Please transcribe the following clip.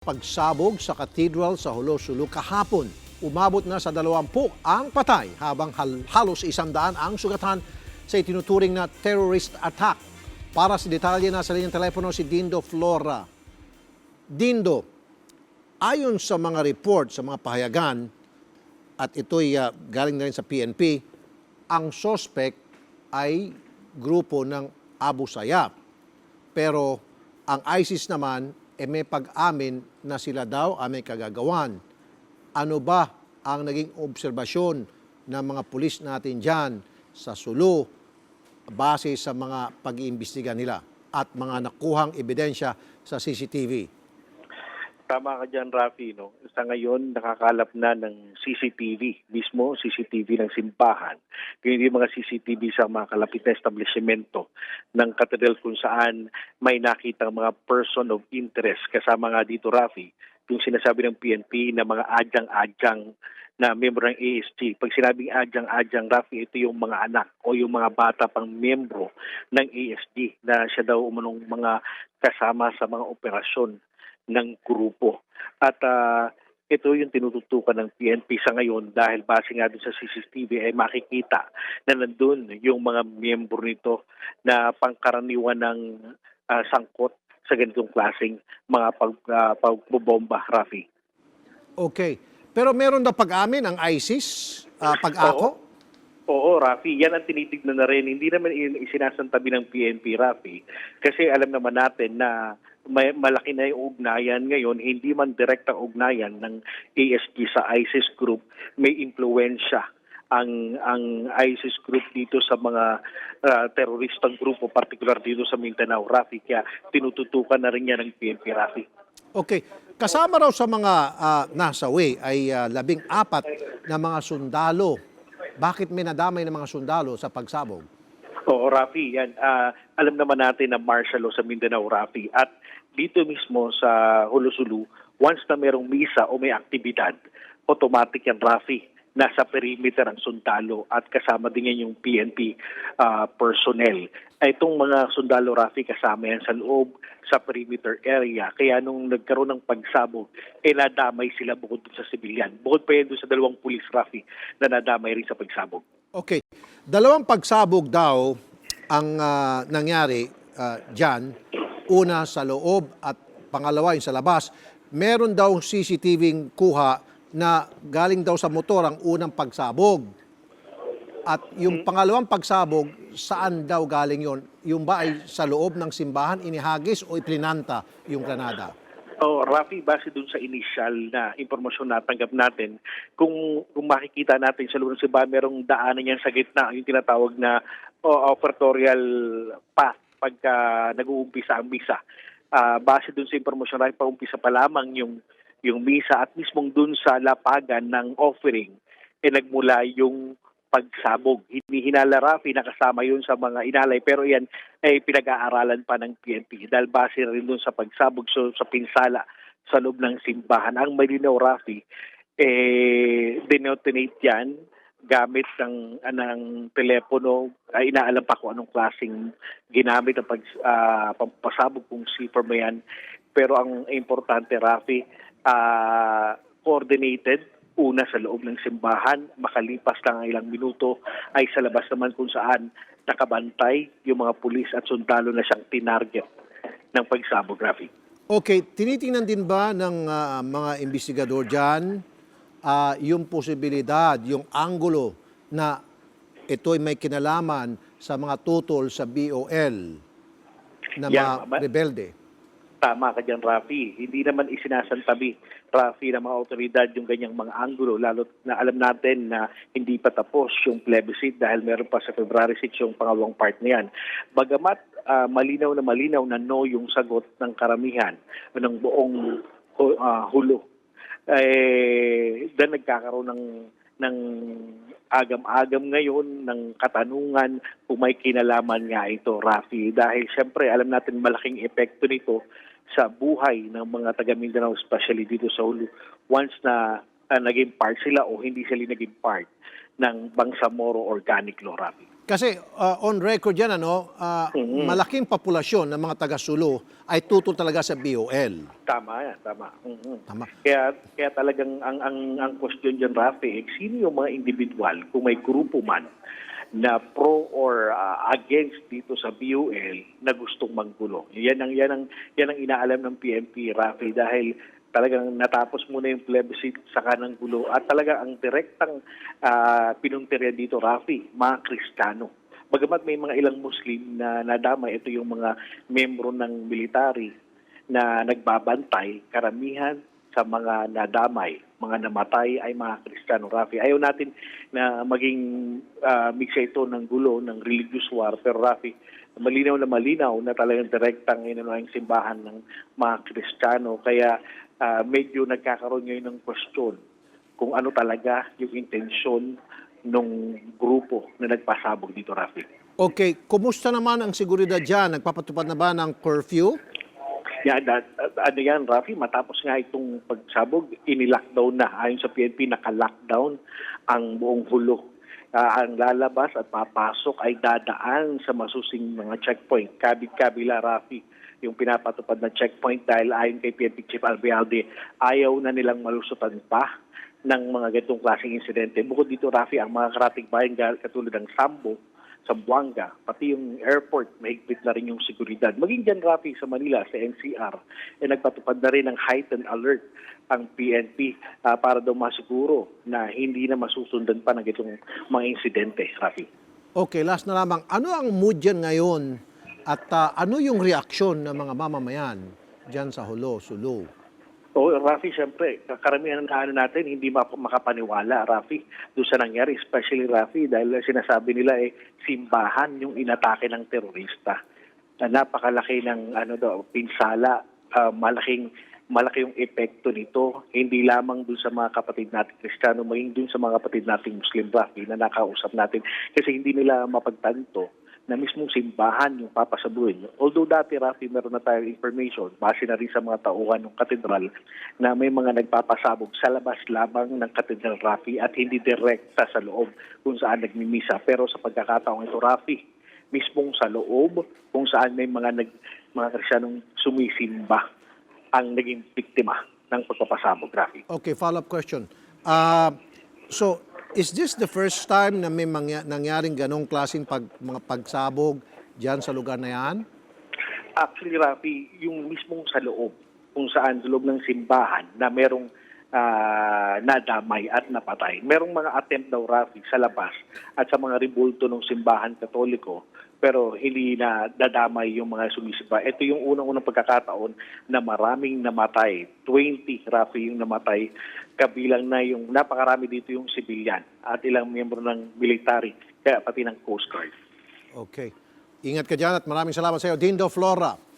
pagsabog sa cathedral sa Hulosulu kahapon. Umabot na sa 20 ang patay habang hal- halos isang daan ang sugatan sa itinuturing na terrorist attack. Para sa detalye na sa linyang telepono si Dindo Flora. Dindo, ayon sa mga report, sa mga pahayagan, at ito'y ah, galing na rin sa PNP, ang suspect ay grupo ng Abu Sayyaf. Pero ang ISIS naman, eh may pag-amin na sila daw may kagagawan. Ano ba ang naging obserbasyon ng mga pulis natin dyan sa Sulu base sa mga pag-iimbestiga nila at mga nakuhang ebidensya sa CCTV? Tama ka dyan, Rafi. No? Sa ngayon, nakakalap na ng CCTV, mismo CCTV ng simbahan. Kaya yung mga CCTV sa mga kalapit na establishmento ng katedral kung saan may nakita mga person of interest. Kasama nga dito, Rafi, yung sinasabi ng PNP na mga adyang-adyang na membro ng ASG. Pag sinabing adyang-adyang, Rafi, ito yung mga anak o yung mga bata pang membro ng ASG na siya daw umunong mga kasama sa mga operasyon ng grupo. At ah, ito yung tinututukan ng PNP sa ngayon dahil base nga doon sa CCTV ay makikita na nandun yung mga miyembro nito na pangkaraniwan ng ah, sangkot sa ganitong klaseng mga pag, ah, pagbobomba, Rafi. Okay. Pero meron na pag-amin ang ISIS, ah, pag-ako? Oo, Rafi, yan ang tinitignan na rin. Hindi naman in- isinasantabi ng PNP, Rafi. Kasi alam naman natin na may, malaki na yung ugnayan ngayon, hindi man direktang ugnayan ng ASG sa ISIS group, may impluensya ang ang ISIS group dito sa mga ah, teroristang grupo, particular dito sa Mindanao, Rafi. Kaya tinututukan na rin yan ng PNP, Rafi. Okay. Kasama raw sa mga ah, nasawi ay ah, labing apat na mga sundalo. Bakit may nadamay ng mga sundalo sa pagsabog? Oo, Rafi, yan. Ah, alam naman natin na martial law sa Mindanao, Rafi. At dito mismo sa Hulosulu, once na merong misa o may aktibidad, automatic yan, Rafi. Nasa perimeter ang sundalo at kasama din yan yung PNP ah, personnel. Itong mga sundalo, Rafi, kasama yan sa loob sa perimeter area. Kaya nung nagkaroon ng pagsabog, eh nadamay sila bukod sa civilian. Bukod pa yan dun sa dalawang pulis, Rafi, na nadamay rin sa pagsabog. Okay. Dalawang pagsabog daw ang ah, nangyari ah, dyan. Una sa loob at pangalawa yung sa labas. Meron daw CCTV kuha na galing daw sa motor ang unang pagsabog. At yung pangalawang pagsabog, saan daw galing yon? Yung ba ay sa loob ng simbahan, inihagis o iplinanta yung granada? Oh, Rafi, base dun sa initial na impormasyon na tanggap natin, kung, kung makikita natin sa loob ng simbahan, merong daanan yan sa gitna, yung tinatawag na oh, offertorial path pagka nag-uumpisa ang misa. Ah, base dun sa impormasyon na paumpisa pa lamang yung, yung misa at mismong dun sa lapagan ng offering, eh nagmula yung pagsabog. Hindi hinala Rafi, nakasama yun sa mga inalay. Pero yan ay pinag-aaralan pa ng PNP dahil base rin dun sa pagsabog so, sa pinsala sa loob ng simbahan. Ang malinaw, Rafi, eh, denotinate yan gamit ng anang telepono ay inaalam pa kung anong klaseng ginamit ang pag ah, pampasabog kung zipper mo yan pero ang importante Rafi ah, coordinated una sa loob ng simbahan, makalipas lang ang ilang minuto ay sa labas naman kung saan nakabantay yung mga pulis at sundalo na siyang tinarget ng pagsabog, Rafi. Okay, tinitingnan din ba ng ah, mga investigador dyan ah, yung posibilidad, yung angulo na ito'y may kinalaman sa mga tutol sa BOL na Yeah, mga rebelde? Tama ka dyan, Rafi. Hindi naman isinasantabi, Rafi, ng mga otoridad yung ganyang mga anggulo, lalo na alam natin na hindi pa tapos yung plebiscite dahil meron pa sa February 6 yung pangalawang part na yan. Bagamat ah, malinaw na malinaw na no yung sagot ng karamihan o ng buong ah, hulo, eh, dahil nagkakaroon ng ng agam-agam ngayon ng katanungan kung may kinalaman nga ito, Rafi. Dahil siyempre, alam natin malaking epekto nito sa buhay ng mga taga Mindanao, especially dito sa Hulu, once na ah, naging part sila o hindi sila naging part ng Bangsamoro Organic Law, Rafi. Kasi uh, on record yan, ano, uh, Mm-hmm. malaking populasyon ng mga taga-Sulu ay tutol talaga sa BOL. Tama yan, tama. Mhm. Tama. Kaya kaya talagang ang ang ang question diyan Rafi, eh, sino yung mga individual kung may grupo man na pro or ah, against dito sa BUL na gustong manggulo. Yan ang yan ang yan ang inaalam ng PNP Rafi dahil talagang natapos muna yung plebiscite sa kanang gulo at talaga ang direktang uh, pinuntirya dito Rafi, mga Kristiyano. Bagamat may mga ilang Muslim na nadamay, ito yung mga membro ng military na nagbabantay, karamihan sa mga nadamay, mga namatay ay mga Kristiyano Rafi. Ayaw natin na maging uh, miksa ito ng gulo, ng religious war. Pero Rafi, malinaw na malinaw na talagang direktang inano ang simbahan ng mga Kristiyano. Kaya ah, medyo nagkakaroon ngayon ng question kung ano talaga yung intensyon ng grupo na nagpasabog dito, Rafi. Okay, kumusta naman ang seguridad dyan? Nagpapatupad na ba ng curfew? Yan, at, at, ano yan, Rafi, matapos nga itong pagsabog, inilockdown na. Ayon sa PNP, naka-lockdown ang buong hulo. Ah, ang lalabas at papasok ay dadaan sa masusing mga checkpoint. Kabit-kabila, Rafi, yung pinapatupad na checkpoint dahil ayon kay PNP Chief Albialde, ayaw na nilang malusutan pa ng mga ganitong klaseng insidente. Bukod dito, Rafi, ang mga karating bayan katulad ng Sambo, Zamboanga, pati yung airport, mahigpit na rin yung seguridad. Maging dyan, Rafi, sa Manila, sa NCR, eh, nagpatupad na rin ng heightened alert ang PNP ah, para daw masiguro na hindi na masusundan pa ng itong mga insidente, Rafi. Okay, last na lamang. Ano ang mood dyan ngayon at ah, ano yung reaksyon ng mga mamamayan dyan sa Hulo, Sulu? O, Rafi, siyempre, karamihan ng ano natin, hindi makapaniwala, Rafi, doon sa nangyari, especially Rafi, dahil sinasabi nila eh, simbahan yung inatake ng terorista. Na napakalaki ng ano daw, pinsala, ah, malaking malaki yung epekto nito, hindi lamang dun sa mga kapatid natin Kristiyano, maging dun sa mga kapatid nating Muslim, Rafi, na nakausap natin. Kasi hindi nila mapagtanto na mismong simbahan yung papasabuhin. Although dati, Rafi, meron na tayong information, base na rin sa mga tauhan ng katedral, na may mga nagpapasabog sa labas lamang ng katedral, Rafi, at hindi direkta sa loob kung saan nagmimisa. Pero sa pagkakataong ito, Rafi, mismong sa loob, kung saan may mga nag, mga Kristiyanong sumisimba ang naging biktima ng pagpapasabog, Rafi. Okay, follow-up question. Ah, so, is this the first time na may mangya- nangyaring ganong klaseng pag, mga pagsabog dyan sa lugar na yan? Actually, Rafi, yung mismong sa loob, kung saan sa loob ng simbahan na merong ah, nadamay at napatay. Merong mga attempt daw, Rafi, sa labas at sa mga ribulto ng simbahan katoliko pero hindi na dadamay yung mga sumisimba. Ito yung unang-unang pagkakataon na maraming namatay. 20, Rafi, yung namatay. Kabilang na yung napakarami dito yung civilian at ilang miyembro ng military, kaya pati ng Coast Guard. Okay. Ingat ka dyan at maraming salamat sa iyo. Dindo Flora,